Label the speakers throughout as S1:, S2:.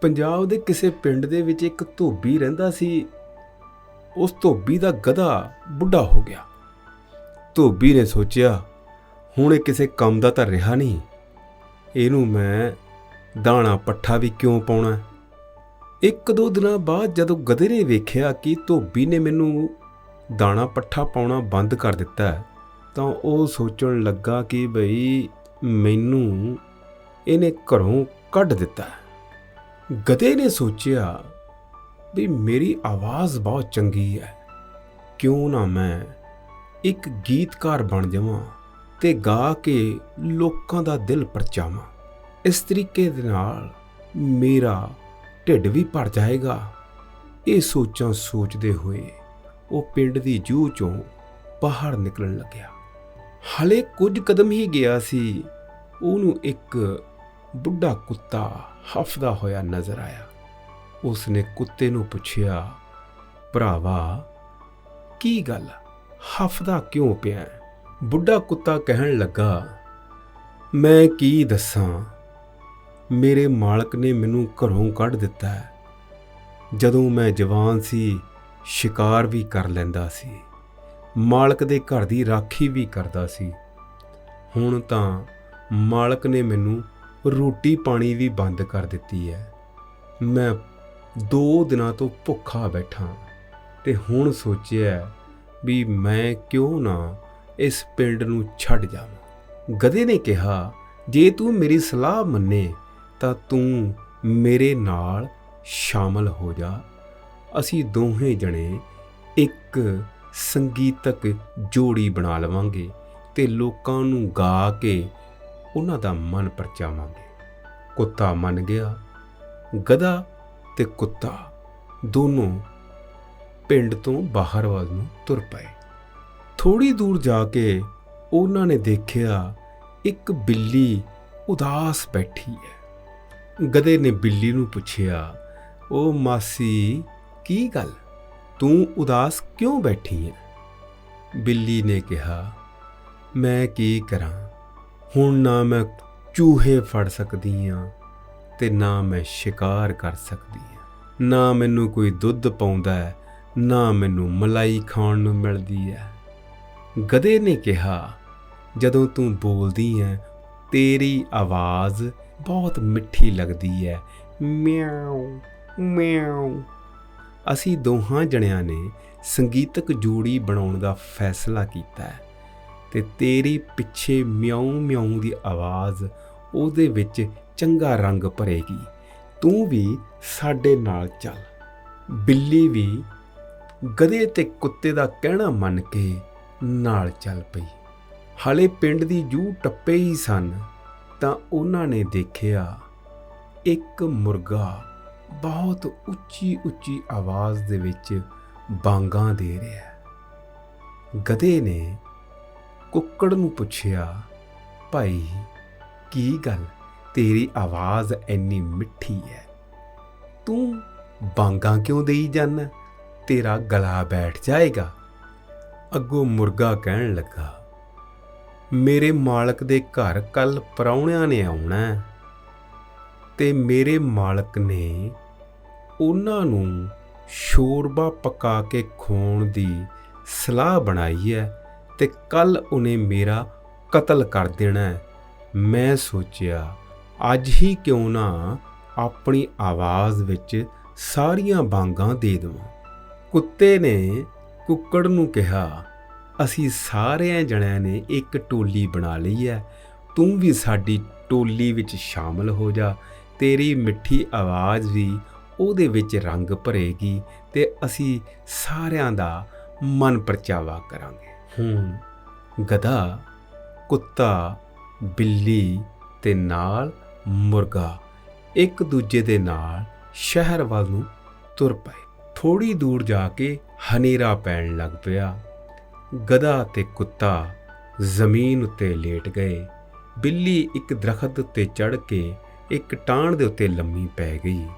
S1: ਪੰਜਾਬ ਦੇ ਕਿਸੇ ਪਿੰਡ ਦੇ ਵਿੱਚ ਇੱਕ ਧੋਬੀ ਰਹਿੰਦਾ ਸੀ, ਉਸ ਧੋਬੀ ਦਾ ਗਧਾ ਬੁੱਢਾ ਹੋ ਗਿਆ। ਧੋਬੀ ਨੇ ਸੋਚਿਆ, ਹੁਣ ਇਹ ਕਿਸੇ ਕੰਮ ਦਾ ਤਾਂ ਰਿਹਾ ਨਹੀਂ। ਇਹਨੂੰ ਮੈਂ ਦਾਣਾ ਪੱਠਾ ਵੀ ਕਿਉਂ ਪਾਉਣਾ? ਇੱਕ ਦੋ ਦਿਨਾਂ ਬਾਅਦ ਜਦੋਂ ਗਧੇ ਨੇ ਵੇਖਿਆ ਕਿ ਧੋਬੀ ਨੇ ਮੈਨੂੰ ਦਾਣਾ ਪੱਠਾ ਪਾਉਣਾ ਬੰਦ ਕਰ ਦਿੱਤਾ, ਤਾਂ ਉਹ ਸੋਚਣ ਲੱਗਾ ਕਿ ਭਈ ਮੈਨੂੰ ਇਹਨੇ ਘਰੋਂ ਕੱਢ ਦਿੱਤਾ। ਗਧੇ ਨੇ ਸੋਚਿਆ ਵੀ ਮੇਰੀ ਆਵਾਜ਼ ਬਹੁਤ ਚੰਗੀ ਹੈ। ਕਿਉਂ ਨਾ ਮੈਂ ਇੱਕ ਗੀਤਕਾਰ ਬਣ ਜਾਵਾਂ ਤੇ ਗਾ ਕੇ ਲੋਕਾਂ ਦਾ ਦਿਲ ਪਰਚਾਵਾਂ। ਇਸ ਤਰੀਕੇ ਦੇ ਨਾਲ ਮੇਰਾ ਢਿੱਡ ਵੀ ਭਰ ਜਾਏਗਾ। ਇਹ ਸੋਚਾਂ ਸੋਚਦੇ ਹੋਏ ਉਹ ਪਿੰਡ ਦੀ ਜੂਹ ਚੋਂ ਬਾਹਰ ਨਿਕਲਣ ਲੱਗਿਆ। ਹਲੇ ਕੁਝ ਕਦਮ ਹੀ ਗਿਆ ਸੀ। ਉਹਨੂੰ ਇੱਕ ਬੁੱਢਾ ਕੁੱਤਾ ਹਫਦਾ ਹੋਇਆ ਨਜ਼ਰ ਆਇਆ। ਉਸਨੇ ਕੁੱਤੇ ਨੂੰ ਪੁੱਛਿਆ, ਭਰਾਵਾ, ਕੀ ਗੱਲ? ਹਫਦਾ ਕਿਉਂ ਪਿਆ? ਬੁੱਢਾ ਕੁੱਤਾ ਕਹਿਣ ਲੱਗਾ, ਮੈਂ ਕੀ ਦੱਸਾਂ? ਮੇਰੇ ਮਾਲਕ ਨੇ ਮੈਨੂੰ ਘਰੋਂ ਕੱਢ ਦਿੱਤਾ ਹੈ। ਜਦੋਂ ਮੈਂ ਜਵਾਨ ਸੀ, ਸ਼ਿਕਾਰ ਵੀ ਕਰ ਲੈਂਦਾ ਸੀ। ਮਾਲਕ ਦੇ ਘਰ ਦੀ ਰਾਖੀ ਵੀ ਕਰਦਾ ਸੀ। ਹੁਣ ਤਾਂ ਮਾਲਕ ਨੇ ਮੈਨੂੰ ਰੋਟੀ ਪਾਣੀ ਵੀ ਬੰਦ ਕਰ ਦਿੱਤੀ ਹੈ। ਮੈਂ ਦੋ ਦਿਨਾਂ ਤੋਂ ਭੁੱਖਾ ਬੈਠਾ ਤੇ ਹੁਣ ਸੋਚਿਆ ਵੀ ਮੈਂ ਕਿਉਂ ਨਾ ਇਸ ਪਿੰਡ ਨੂੰ ਛੱਡ ਜਾਵਾਂ। ਗਧੇ ਨੇ ਕਿਹਾ, ਜੇ ਤੂੰ ਮੇਰੀ ਸਲਾਹ ਮੰਨੇ ਤਾਂ ਤੂੰ ਮੇਰੇ ਨਾਲ ਸ਼ਾਮਲ ਹੋ ਜਾ। ਅਸੀਂ ਦੋਹੇ ਜਣੇ ਇੱਕ ਸੰਗੀਤਕ ਜੋੜੀ ਬਣਾ ਲਵਾਂਗੇ ਤੇ ਲੋਕਾਂ ਨੂੰ ਗਾ ਕੇ ਉਹਨਾਂ ਦਾ ਮਨ ਪਰਚਾਵਾਂਗੇ। ਕੁੱਤਾ ਮੰਨ ਗਿਆ, ਗਧਾ ਤੇ ਕੁੱਤਾ ਦੋਨੋਂ ਪਿੰਡ ਤੋਂ ਬਾਹਰ ਵੱਲ ਨੂੰ ਤੁਰ ਪਏ। ਥੋੜੀ ਦੂਰ ਜਾ ਕੇ ਉਹਨਾਂ ਨੇ ਦੇਖਿਆ ਇੱਕ ਬਿੱਲੀ ਉਦਾਸ ਬੈਠੀ ਹੈ। ਗਧੇ ਨੇ ਬਿੱਲੀ ਨੂੰ ਪੁੱਛਿਆ, ਉਹ ਮਾਸੀ, ਕੀ ਗੱਲ? ਤੂੰ ਉਦਾਸ ਕਿਉਂ ਬੈਠੀ ਹੈ? ਬਿੱਲੀ ਨੇ ਕਿਹਾ, ਮੈਂ ਕੀ ਕਰਾਂ? ਹੁਣ ਨਾ ਮੈਂ ਚੂਹੇ ਫੜ ਸਕਦੀ ਹਾਂ ਤੇ ਨਾ ਮੈਂ ਸ਼ਿਕਾਰ ਕਰ ਸਕਦੀ ਹਾਂ ਨਾ ਮੈਨੂੰ ਕੋਈ ਦੁੱਧ ਪਾਉਂਦਾ ਹੈ, ਨਾ ਮੈਨੂੰ ਮਲਾਈ ਖਾਣ ਨੂੰ ਮਿਲਦੀ ਹੈ। ਗਧੇ ਨੇ ਕਿਹਾ, ਜਦੋਂ ਤੂੰ ਬੋਲਦੀ ਹੈ, ਤੇਰੀ ਆਵਾਜ਼ ਬਹੁਤ ਮਿੱਠੀ ਲੱਗਦੀ ਹੈ। ਮਿਆਉ ਮਿਆਉ। ਅਸੀਂ ਦੋਹਾਂ ਜਣਿਆਂ ਨੇ ਸੰਗੀਤਕ ਜੋੜੀ ਬਣਾਉਣ ਦਾ ਫੈਸਲਾ ਕੀਤਾ ਹੈ। ਤੇ ਤੇਰੀ ਪਿੱਛੇ ਮਿਆਉ ਮਿਆਉ ਦੀ ਆਵਾਜ਼ ਉਹਦੇ ਵਿੱਚ ਚੰਗਾ ਰੰਗ ਭਰੇਗੀ। ਤੂੰ ਵੀ ਸਾਡੇ ਨਾਲ ਚੱਲ। ਬਿੱਲੀ ਵੀ ਗਧੇ ਤੇ ਕੁੱਤੇ ਦਾ ਕਹਿਣਾ ਮੰਨ ਕੇ ਨਾਲ ਚੱਲ ਪਈ। ਹਾਲੇ ਪਿੰਡ ਦੀ ਜੂ ਟੱਪੇ ਹੀ ਸਨ, ਤਾਂ ਉਹਨਾਂ ਨੇ ਦੇਖਿਆ ਇੱਕ ਮੁਰਗਾ ਬਹੁਤ ਉੱਚੀ ਉੱਚੀ ਆਵਾਜ਼ ਦੇ ਵਿੱਚ ਬਾਂਗਾਂ ਦੇ ਰਿਹਾ। ਗਧੇ ਨੇ ਕੁੱਕੜ ਨੂੰ ਪੁੱਛਿਆ, ਭਾਈ, ਕੀ ਗੱਲ? ਤੇਰੀ ਆਵਾਜ਼ ਇੰਨੀ ਮਿੱਠੀ ਹੈ ਤੂੰ ਬਾਂਗਾਂ ਕਿਉਂ ਦੇਈ ਜਾਂਦਾ ਤੇਰਾ ਗਲਾ ਬੈਠ ਜਾਏਗਾ। ਅੱਗੋਂ ਮੁਰਗਾ ਕਹਿਣ ਲੱਗਾ, ਮੇਰੇ ਮਾਲਕ ਦੇ ਘਰ ਕੱਲ ਪਰੌਣਿਆਂ ਨੇ ਆਉਣਾ ਹੈ ਤੇ ਮੇਰੇ ਮਾਲਕ ਨੇ ਉਹਨਾਂ ਨੂੰ ਸ਼ੋਰਬਾ ਪਕਾ ਕੇ ਖਵਾਉਣ ਦੀ ਸਲਾਹ ਬਣਾਈ ਹੈ ਤੇ ਕੱਲ ਉਹਨੇ ਮੇਰਾ ਕਤਲ ਕਰ ਦੇਣਾ ਹੈ। ਮੈਂ ਸੋਚਿਆ, ਅੱਜ ਹੀ ਕਿਉਂ ਨਾ ਆਪਣੀ ਆਵਾਜ਼ ਵਿੱਚ ਸਾਰੀਆਂ ਬਾਂਗਾਂ ਦੇ ਦਵਾਂ। ਕੁੱਤੇ ਨੇ ਕੁੱਕੜ ਨੂੰ ਕਿਹਾ, ਅਸੀਂ ਸਾਰਿਆਂ ਜਣਿਆਂ ਨੇ ਇੱਕ ਟੋਲੀ ਬਣਾ ਲਈ ਹੈ। ਤੂੰ ਵੀ ਸਾਡੀ ਟੋਲੀ ਵਿੱਚ ਸ਼ਾਮਲ ਹੋ ਜਾ। ਤੇਰੀ ਮਿੱਠੀ ਆਵਾਜ਼ ਵੀ ਉਹਦੇ ਵਿੱਚ ਰੰਗ ਭਰੇਗੀ ਤੇ ਅਸੀਂ ਸਾਰਿਆਂ ਦਾ ਮਨ ਪਰਚਾਵਾ ਕਰਾਂਗੇ। ਹੁਣ ਗਧਾ, ਕੁੱਤਾ, ਬਿੱਲੀ ਤੇ ਨਾਲ ਮੁਰਗਾ ਇੱਕ ਦੂਜੇ ਦੇ ਨਾਲ ਸ਼ਹਿਰ ਵੱਲ ਨੂੰ ਤੁਰ ਪਏ। ਥੋੜੀ ਦੂਰ ਜਾ ਕੇ ਹਨੇਰਾ ਪੈਣ ਲੱਗ ਪਿਆ। ਗਧਾ ਤੇ ਕੁੱਤਾ ਜ਼ਮੀਨ ਉੱਤੇ ਲੇਟ ਗਏ। ਬਿੱਲੀ ਇੱਕ ਦਰਖਤ ਉੱਤੇ ਚੜ ਕੇ ਇੱਕ ਟਾਣ ਦੇ ਉੱਤੇ ਲੰਮੀ ਪੈ ਗਈ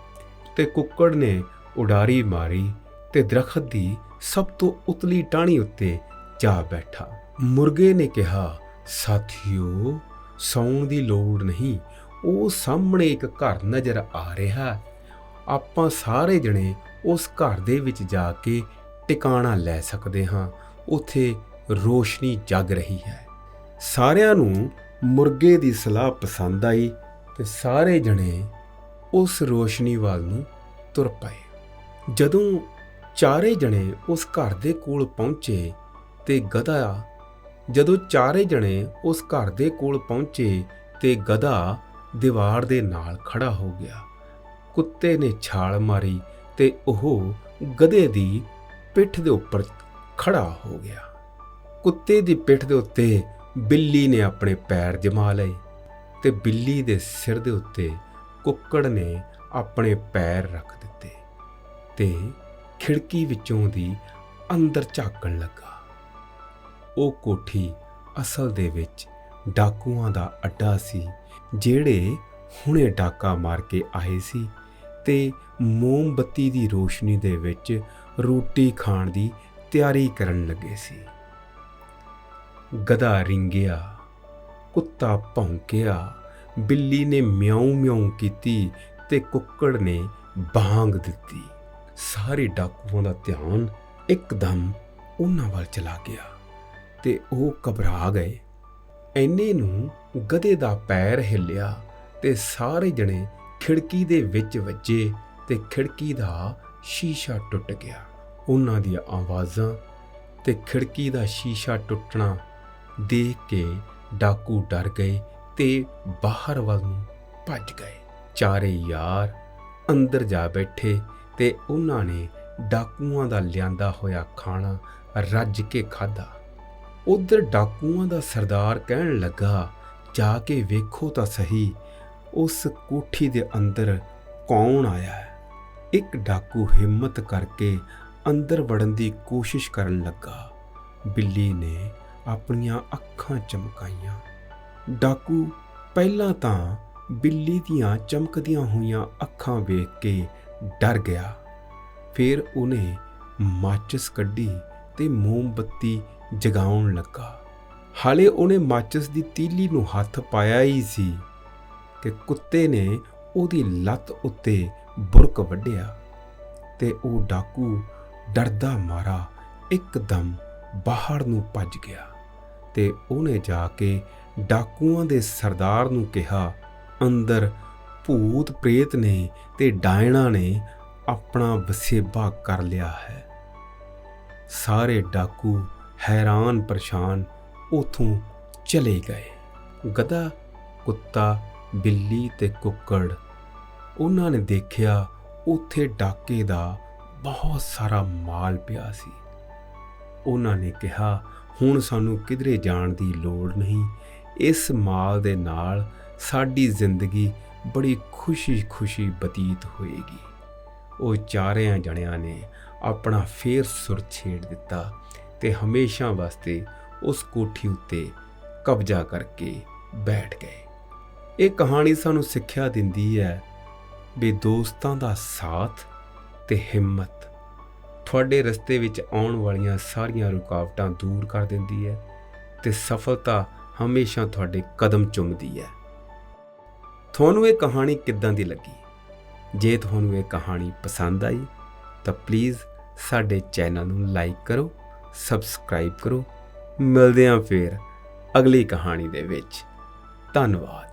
S1: ਤੇ ਕੁੱਕੜ ਨੇ ਉਡਾਰੀ ਮਾਰੀ ਤੇ ਦਰਖਤ ਦੀ ਸਭ ਤੋਂ ਉਤਲੀ ਟਾਹਣੀ ਉੱਤੇ ਜਾ ਬੈਠਾ। ਮੁਰਗੇ ਨੇ ਕਿਹਾ, ਸਾਥੀਓ, ਸੌਣ ਦੀ ਲੋੜ ਨਹੀਂ। ਉਹ ਸਾਹਮਣੇ ਇੱਕ ਘਰ ਨਜ਼ਰ ਆ ਰਿਹਾ ਆਪਾਂ ਸਾਰੇ ਜਣੇ ਉਸ ਘਰ ਦੇ ਵਿੱਚ ਜਾ ਕੇ ਟਿਕਾਣਾ ਲੈ ਸਕਦੇ ਹਾਂ। ਉੱਥੇ ਰੋਸ਼ਨੀ ਜਗ ਰਹੀ ਹੈ। ਸਾਰਿਆਂ ਨੂੰ ਮੁਰਗੇ ਦੀ ਸਲਾਹ ਪਸੰਦ ਆਈ ਤੇ ਸਾਰੇ ਜਣੇ ਉਸ ਰੋਸ਼ਨੀ ਵੱਲ ਨੂੰ ਤੁਰ ਪਏ। ਜਦੋਂ ਚਾਰੇ ਜਣੇ ਉਸ ਘਰ ਦੇ ਕੋਲ ਪਹੁੰਚੇ ਤੇ ਗਧਾ ਜਦੋਂ ਚਾਰੇ ਜਣੇ ਉਸ ਘਰ ਦੇ ਕੋਲ ਪਹੁੰਚੇ ਤੇ ਗਧਾ ਦੀਵਾਰ ਦੇ ਨਾਲ ਖੜਾ ਹੋ ਗਿਆ। ਕੁੱਤੇ ਨੇ ਛਾਲ ਮਾਰੀ ਤੇ ਉਹ ਗਧੇ ਦੀ ਪਿੱਠ ਦੇ ਉੱਪਰ ਖੜਾ ਹੋ ਗਿਆ। ਕੁੱਤੇ ਦੀ ਪਿੱਠ ਦੇ ਉੱਤੇ ਬਿੱਲੀ ਨੇ ਆਪਣੇ ਪੈਰ ਜਮਾ ਲਏ ਤੇ ਬਿੱਲੀ ਦੇ ਸਿਰ ਦੇ ਉੱਤੇ ਕੁੱਕੜ ਨੇ ਆਪਣੇ ਪੈਰ ਰੱਖ ਦਿੱਤੇ ਤੇ ਖਿੜਕੀ ਵਿੱਚੋਂ ਦੀ ਅੰਦਰ ਝਾਕਣ ਲੱਗਾ। ਉਹ ਕੋਠੀ ਅਸਲ ਦੇ ਵਿੱਚ ਡਾਕੂਆਂ ਦਾ ਅੱਡਾ ਸੀ, ਜਿਹੜੇ ਹੁਣੇ ਡਾਕਾ ਮਾਰ ਕੇ ਆਏ ਸੀ ਤੇ ਮੋਮਬੱਤੀ ਦੀ ਰੋਸ਼ਨੀ ਦੇ ਵਿੱਚ ਰੋਟੀ ਖਾਣ ਦੀ ਤਿਆਰੀ ਕਰਨ ਲੱਗੇ ਸੀ। ਗਧਾ ਰਿੰਗਿਆ, ਕੁੱਤਾ ਭੌਂਕਿਆ, ਬਿੱਲੀ ਨੇ ਮਿਆਉਂ ਮਿਆਉਂ ਕੀਤੀ ਤੇ ਕੁੱਕੜ ਨੇ ਬਾਂਗ ਦਿੱਤੀ। ਸਾਰੇ ਡਾਕੂਆਂ ਦਾ ਧਿਆਨ ਇੱਕਦਮ ਉਹਨਾਂ ਵੱਲ ਚਲਾ ਗਿਆ। ਤੇ ਉਹ ਘਬਰਾ ਗਏ। ਐਨੇ ਨੂੰ ਗਧੇ ਦਾ ਪੈਰ ਹਿੱਲਿਆ ਤੇ ਸਾਰੇ ਜਣੇ ਖਿੜਕੀ ਦੇ ਵਿੱਚ ਵੱਜੇ ਤੇ ਖਿੜਕੀ ਦਾ ਸ਼ੀਸ਼ਾ ਟੁੱਟ ਗਿਆ। ਉਹਨਾਂ ਦੀਆਂ ਆਵਾਜ਼ਾਂ ਤੇ ਖਿੜਕੀ ਦਾ ਸ਼ੀਸ਼ਾ ਟੁੱਟਣਾ ਦੇਖ ਕੇ ਡਾਕੂ ਡਰ ਗਏ ਤੇ ਬਾਹਰ ਵੱਲ ਨੂੰ ਭੱਜ ਗਏ। ਚਾਰੇ ਯਾਰ ਅੰਦਰ ਜਾ ਬੈਠੇ ਤੇ ਉਹਨਾਂ ਨੇ ਡਾਕੂਆਂ ਦਾ ਲਿਆਂਦਾ ਹੋਇਆ ਖਾਣਾ ਰੱਜ ਕੇ ਖਾਧਾ। ਉਧਰ ਡਾਕੂਆਂ ਦਾ ਸਰਦਾਰ ਕਹਿਣ ਲੱਗਾ, ਜਾ ਕੇ ਵੇਖੋ ਤਾਂ ਸਹੀ, ਉਸ ਕੋਠੀ ਦੇ ਅੰਦਰ ਕੌਣ ਆਇਆ ਹੈ? ਇੱਕ ਡਾਕੂ ਹਿੰਮਤ ਕਰਕੇ ਅੰਦਰ ਵੜਨ ਦੀ ਕੋਸ਼ਿਸ਼ ਕਰਨ ਲੱਗਾ। ਬਿੱਲੀ ਨੇ ਆਪਣੀਆਂ ਅੱਖਾਂ ਚਮਕਾਈਆਂ। ਡਾਕੂ ਪਹਿਲਾਂ ਤਾਂ ਬਿੱਲੀ ਦੀਆਂ ਚਮਕਦੀਆਂ ਹੋਈਆਂ ਅੱਖਾਂ ਵੇਖ ਕੇ ਡਰ ਗਿਆ। ਫਿਰ ਉਹਨੇ ਮਾਚਿਸ ਕੱਢੀ ਤੇ ਮੋਮਬੱਤੀ ਜਗਾਉਣ ਲੱਗਾ। ਹਾਲੇ ਉਹਨੇ ਮਾਚਿਸ ਦੀ ਤੀਲੀ ਨੂੰ ਹੱਥ ਪਾਇਆ ਹੀ ਸੀ ਕਿ ਕੁੱਤੇ ਨੇ ਉਹਦੀ ਲੱਤ ਉੱਤੇ ਬੁਰਕ ਵੱਢਿਆ ਤੇ ਉਹ ਡਾਕੂ ਡਰਦਾ ਮਾਰਾ ਇੱਕਦਮ ਬਾਹਰ ਨੂੰ ਭੱਜ ਗਿਆ ਤੇ ਉਹਨੇ ਜਾ ਕੇ ਡਾਕੂਆਂ ਦੇ ਸਰਦਾਰ ਨੂੰ ਕਿਹਾ, ਅੰਦਰ ਭੂਤ ਪ੍ਰੇਤ ਨੇ ਤੇ ਡਾਇਣਾ ਨੇ ਆਪਣਾ ਵਸੇਬਾ ਕਰ ਲਿਆ ਹੈ। ਸਾਰੇ ਡਾਕੂ ਹੈਰਾਨ ਪਰੇਸ਼ਾਨ ਉਥੋਂ ਚਲੇ ਗਏ। ਗਧਾ, ਕੁੱਤਾ, ਬਿੱਲੀ ਤੇ ਕੁੱਕੜ, ਉਹਨਾਂ ਨੇ ਦੇਖਿਆ ਉੱਥੇ ਡਾਕੇ ਦਾ ਬਹੁਤ ਸਾਰਾ ਮਾਲ ਪਿਆ ਸੀ। ਉਹਨਾਂ ਨੇ ਕਿਹਾ, ਹੁਣ ਸਾਨੂੰ ਕਿਧਰੇ ਜਾਣ ਦੀ ਲੋੜ ਨਹੀਂ। ਇਸ ਮਾਲ ਦੇ ਨਾਲ ਸਾਡੀ ਜ਼ਿੰਦਗੀ ਬੜੀ ਖੁਸ਼ੀ-ਖੁਸ਼ੀ ਬਤੀਤ ਹੋਏਗੀ। ਉਹ ਚਾਰਿਆਂ ਜਣਿਆਂ ਨੇ ਆਪਣਾ ਫੇਰ ਸੁਰ ਛੇੜ ਦਿੱਤਾ। ਤੇ ਹਮੇਸ਼ਾ ਵਾਸਤੇ ਉਸ ਕੋਠੀ ਉੱਤੇ ਕਬਜ਼ਾ ਕਰਕੇ ਬੈਠ ਗਏ। ਇਹ ਕਹਾਣੀ ਸਾਨੂੰ ਸਿੱਖਿਆ ਦਿੰਦੀ ਹੈ ਵੀ ਦੋਸਤਾਂ ਦਾ ਸਾਥ ਤੇ ਹਿੰਮਤ ਤੁਹਾਡੇ ਰਸਤੇ ਵਿੱਚ ਆਉਣ ਵਾਲੀਆਂ ਸਾਰੀਆਂ ਰੁਕਾਵਟਾਂ ਦੂਰ ਕਰ ਦਿੰਦੀ ਹੈ ਤੇ ਸਫਲਤਾ ਹਮੇਸ਼ਾ ਤੁਹਾਡੇ ਕਦਮ ਚੁੰਮਦੀ ਹੈ। ਤੁਹਾਨੂੰ ਇਹ ਕਹਾਣੀ ਕਿੱਦਾਂ ਦੀ ਲੱਗੀ? ਜੇ ਤੁਹਾਨੂੰ ਇਹ ਕਹਾਣੀ ਪਸੰਦ ਆਈ ਤਾਂ ਪਲੀਜ਼ ਸਾਡੇ ਚੈਨਲ ਨੂੰ ਲਾਈਕ ਕਰੋ ਸਬਸਕ੍ਰਾਈਬ ਕਰੋ। ਮਿਲਦੇ ਹਾਂ ਫੇਰ ਅਗਲੀ ਕਹਾਣੀ ਦੇ ਵਿੱਚ। ਧੰਨਵਾਦ।